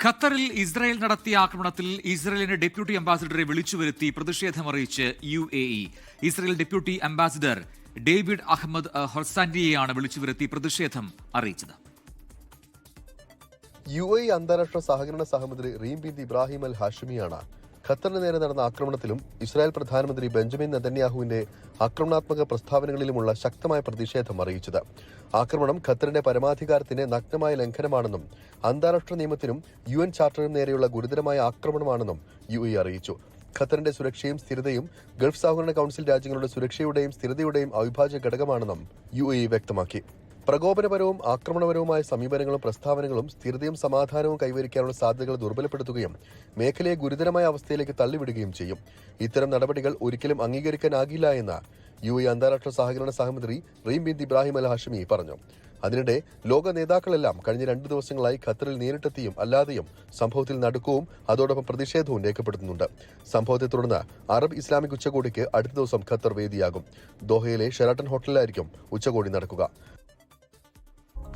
ഖത്തറിൽ ഇസ്രായേൽ നടത്തിയ ആക്രമണത്തിൽ ഇസ്രായേലിന്റെ ഡെപ്യൂട്ടി അംബാസിഡറെ വിളിച്ചു വരുത്തി പ്രതിഷേധമറിയിച്ച് U A E. Israel deputy ambassador David Ahmed അഹ് ഹൊർസാൻഡിയെയാണ് വിളിച്ചു വരുത്തി പ്രതിഷേധം അറിയിച്ചത്. യു എ അന്താരാഷ്ട്ര സഹകരണ സഹമന്ത്രി റീം ബിൻ ഇബ്രാഹിം അൽ ഹാഷിമിയാണ് ഖത്തറിന് നേരെ നടന്ന ആക്രമണത്തിലും ഇസ്രായേൽ പ്രധാനമന്ത്രി ബെഞ്ചമിൻ നെതന്യാഹുവിന്റെ ആക്രമണാത്മക പ്രസ്താവനകളിലുമുള്ള ശക്തമായ പ്രതിഷേധം അറിയിച്ചത്. ആക്രമണം ഖത്തറിന്റെ പരമാധികാരത്തിന്റെ നഗ്നമായ ലംഘനമാണെന്നും അന്താരാഷ്ട്ര നിയമത്തിനും യു എൻ ചാർട്ടറിനും നേരെയുള്ള ഗുരുതരമായ ആക്രമണമാണെന്നും യു അറിയിച്ചു. ഖത്തറിന്റെ സുരക്ഷയും സ്ഥിരതയും ഗൾഫ് സഹകരണ കൌൺസിൽ രാജ്യങ്ങളുടെ സുരക്ഷയുടെയും സ്ഥിരതയുടെയും അവിഭാജ്യ ഘടകമാണെന്നും യു വ്യക്തമാക്കി. പ്രകോപനപരവും ആക്രമണപരവുമായ സമീപനങ്ങളും പ്രസ്താവനകളും സ്ഥിരതയും സമാധാനവും കൈവരിക്കാനുള്ള സാധ്യതകൾ ദുർബലപ്പെടുത്തുകയും മേഖലയെ ഗുരുതരമായ അവസ്ഥയിലേക്ക് തള്ളിവിടുകയും ചെയ്യും. ഇത്തരം നടപടികൾ ഒരിക്കലും അംഗീകരിക്കാനാകില്ല എന്ന് യു എ അന്താരാഷ്ട്ര സഹകരണ സഹമന്ത്രി റീം ബിന്ദ് ഇബ്രാഹിം അൽ ഹാഷിമി പറഞ്ഞു. അതിനിടെ ലോക നേതാക്കളെല്ലാം കഴിഞ്ഞ രണ്ട് ദിവസങ്ങളായി ഖത്തറിൽ നേരിട്ടെത്തിയും അല്ലാതെയും സംഭവത്തിൽ നടുക്കവും അതോടൊപ്പം പ്രതിഷേധവും രേഖപ്പെടുത്തുന്നുണ്ട്. സംഭവത്തെ തുടർന്ന് അറബ് ഇസ്ലാമിക് ഉച്ചകോടിക്ക് അടുത്ത ദിവസം ഖത്തർ വേദിയാകും. ദോഹയിലെ ഷെറാട്ടൺ ഹോട്ടലിലായിരിക്കും ഉച്ചകോടി നടക്കുക.